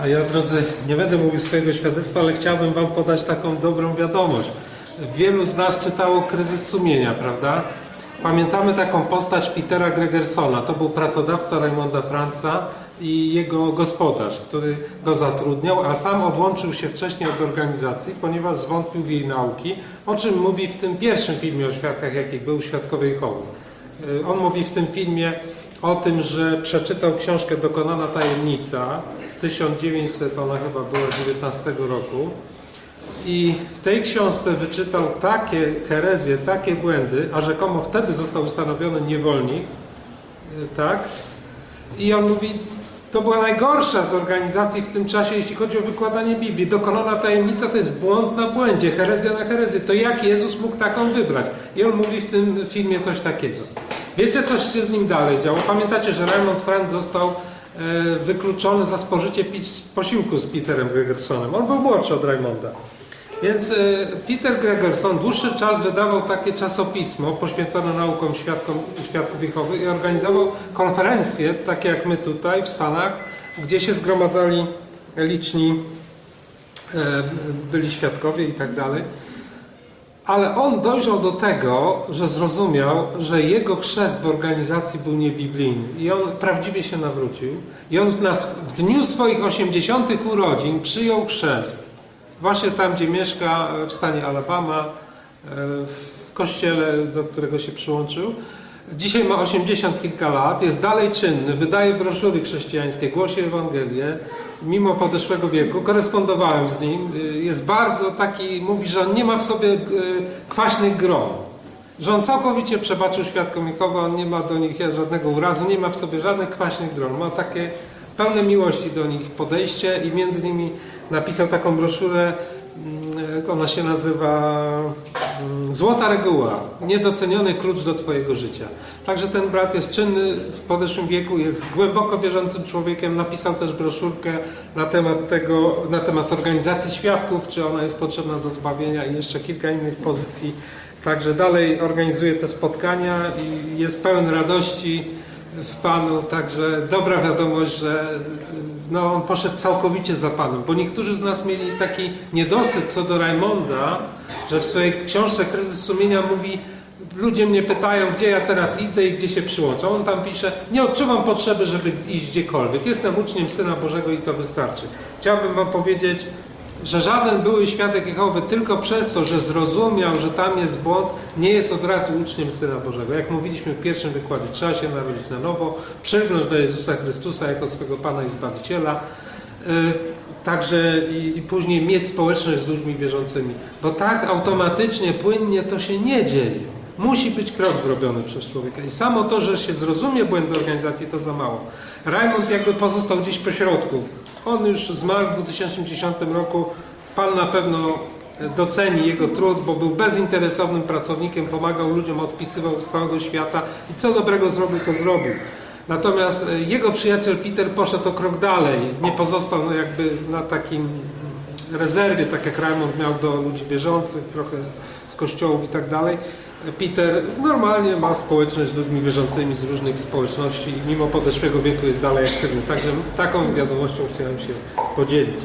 A ja, drodzy, nie będę mówił swojego świadectwa, ale chciałbym Wam podać taką dobrą wiadomość. Wielu z nas czytało Kryzys Sumienia, prawda? Pamiętamy taką postać Petera Gregersona. To był pracodawca Raymonda Franca i jego gospodarz, który go zatrudniał, a sam odłączył się wcześniej od organizacji, ponieważ zwątpił w jej nauki, o czym mówi w tym pierwszym filmie o świadkach, jaki był Świadkowie Jehowy. Y, On mówi w tym filmie o tym, że przeczytał książkę Dokonana Tajemnica z 1900, ona chyba była 19 roku i w tej książce wyczytał takie herezje, takie błędy, a rzekomo wtedy został ustanowiony niewolnik, y, tak? I on mówi, to była najgorsza z organizacji w tym czasie, jeśli chodzi o wykładanie Biblii. Dokonana tajemnica to jest błąd na błędzie, herezja na herezję. To jak Jezus mógł taką wybrać? I on mówi w tym filmie coś takiego. Wiecie, co się z nim dalej działo? Pamiętacie, że Raymond Franz został e, wykluczony za spożycie posiłku z Peterem Gregersonem. On był młodszy od Raymonda. Więc e, Peter Gregerson dłuższy czas wydawał takie czasopismo poświęcone naukom świadkom, świadków Jehowy i organizował konferencje, takie jak my tutaj w Stanach, gdzie się zgromadzali liczni e, byli świadkowie i tak dalej. Ale on dojrzał do tego, że zrozumiał, że jego chrzest w organizacji był niebiblijny i on prawdziwie się nawrócił. I on w dniu swoich 80. urodzin przyjął chrzest. Właśnie tam, gdzie mieszka, w stanie Alabama, e, w kościele, do którego się przyłączył. Dzisiaj ma 80 kilka lat, jest dalej czynny, wydaje broszury chrześcijańskie, głosi Ewangelię, mimo podeszłego wieku. Korespondowałem z nim. Y, Jest bardzo taki, mówi, że on nie ma w sobie y, kwaśnych gron. Że on całkowicie przebaczył świadkom Jehowy, on nie ma do nich żadnego urazu, nie ma w sobie żadnych kwaśnych gron. Ma takie pełne miłości do nich podejście i między innymi napisał taką broszurę, mm, to ona się nazywa Złota reguła, niedoceniony klucz do Twojego życia. Także ten brat jest czynny w podeszłym wieku, jest głęboko wierzącym człowiekiem, napisał też broszurkę na temat tego, na temat organizacji świadków, czy ona jest potrzebna do zbawienia i jeszcze kilka innych pozycji. Także dalej organizuje te spotkania i jest pełen radości w Panu, także dobra wiadomość, że no, on poszedł całkowicie za Panem, bo niektórzy z nas mieli taki niedosyt co do Raymonda, że w swojej książce Kryzys Sumienia mówi ludzie mnie pytają, gdzie ja teraz idę i gdzie się przyłączam. On tam pisze, nie odczuwam potrzeby, żeby iść gdziekolwiek. Jestem uczniem Syna Bożego i to wystarczy. Chciałbym Wam powiedzieć, że żaden były świadek Jehowy tylko przez to, że zrozumiał, że tam jest błąd, nie jest od razu uczniem Syna Bożego. Jak mówiliśmy w pierwszym wykładzie, trzeba się narodzić na nowo, przylgnąć do Jezusa Chrystusa jako swego Pana i Zbawiciela. Yy, Także i później mieć społeczność z ludźmi wierzącymi. Bo tak automatycznie, płynnie to się nie dzieje. Musi być krok zrobiony przez człowieka. I samo to, że się zrozumie błędy organizacji, to za mało. Raymond jakby pozostał gdzieś po środku. On już zmarł w 2010 roku. Pan na pewno doceni jego trud, bo był bezinteresownym pracownikiem, pomagał ludziom, odpisywał z całego świata i co dobrego zrobił, to zrobił. Natomiast e, jego przyjaciel Peter poszedł o krok dalej. Nie pozostał no, jakby na takim rezerwie, tak jak Raymond miał do ludzi wierzących, trochę z kościołów i tak dalej. Peter normalnie ma społeczność z ludźmi wierzącymi z różnych społeczności i mimo podeszłego wieku jest dalej aktywny. Także taką wiadomością chciałem się podzielić.